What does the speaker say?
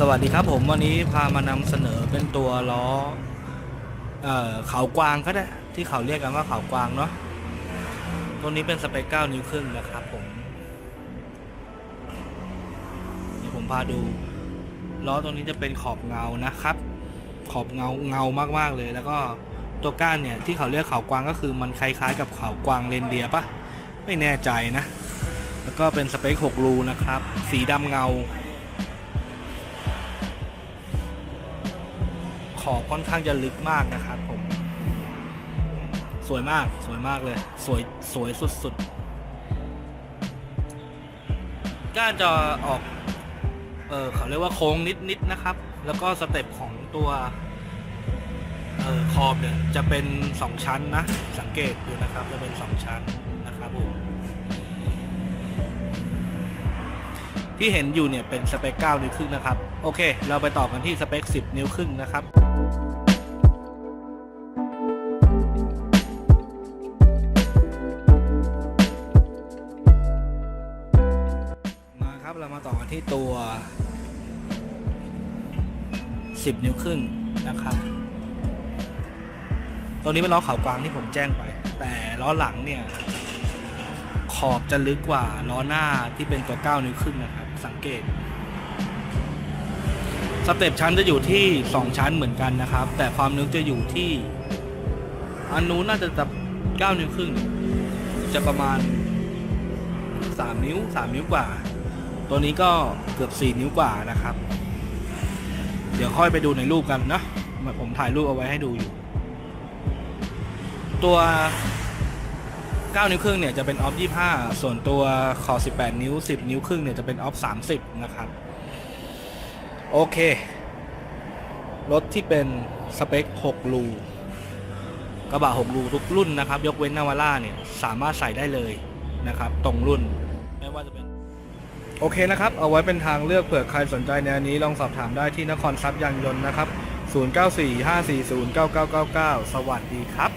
สวัสดีครับผมวันนี้พามานำเสนอเป็นตัวล้อเอ่อเขากวางก็ได้ที่เขาเรียกกันว่าเขากวางเนาะตัวนี้เป็นสเปค 9 นิ้วครึ่งนะครับผมเดี๋ยวผมพาดูล้อตรงนี้จะเป็นขอบเงานะครับ ขอบเงาเงามากๆเลย แล้วก็ตัวก้านเนี่ยที่เขาเรียกเขากวางก็คือมันคล้ายๆ กับเขากวางเรนเดียปะไม่แน่ใจนะ แล้วก็เป็นสเปค 6 รูนะครับ สีดำเงา ขอบค่อนข้างจะลึกมากนะครับผม สวยมากสวยมากเลย สวยสวยสุดๆก้านจะออก เออเขาเรียกว่าโค้งนิดๆนะครับ แล้วก็สเต็ปของตัวเออขอบเนี่ยจะเป็นสองชั้นนะ สังเกตดูนะครับจะเป็นสองชั้นนะครับผม ที่เห็นอยู่เนี่ยเป็นสเปค 9 นิ้วครึ่งนะครับ โอเค เราไปต่อกันที่สเปค 10 นิ้วครึ่งนะครับมาครับเรามาต่อกันที่ตัว 10 นิ้วครึ่งนะครับตัวนี้เป็นล้อขาวกวางที่ผมแจ้งไป แต่ล้อหลังเนี่ยขอบจะลึกกว่าล้อหน้าที่เป็นตัว 9 นิ้วครึ่งนะครับ สังเกตสเต็ปชั้นจะอยู่ที่ 2 ชั้นเหมือนกันนะครับ แต่ความลึกจะอยู่ที่ อันนู้นน่าจะจะ9นิ้วครึ่ง จะประมาณ 3 นิ้ว 3 นิ้วกว่า ตัวนี้ก็เกือบ 4 นิ้วกว่านะครับ เดี๋ยวค่อยไปดูในรูปกันนะผมถ่ายรูปเอาไว้ให้ดูอยู่ ตัว 9 นิ้วครึ่งเนี่ยจะเป็นออฟ25 ส่วนตัวขอ18 นิ้ว 10 นิ้วครึ่งเนี่ยจะเป็นออฟ30 นะครับ โอเค รถที่เป็นสเปค 6 รูกระบะ 6 รูทุกรุ่นนะครับ ยกเว้นนาวาร่าเนี่ย สามารถใส่ได้เลยนะครับ ตรงรุ่น ไม่ว่าจะเป็น โอเคนะครับ เอาไว้เป็นทางเลือกเผื่อใครสนใจในอันนี้ลองสอบถามได้ที่นครทรัพย์ยางยนต์นะครับ 0945409999 สวัสดีครับ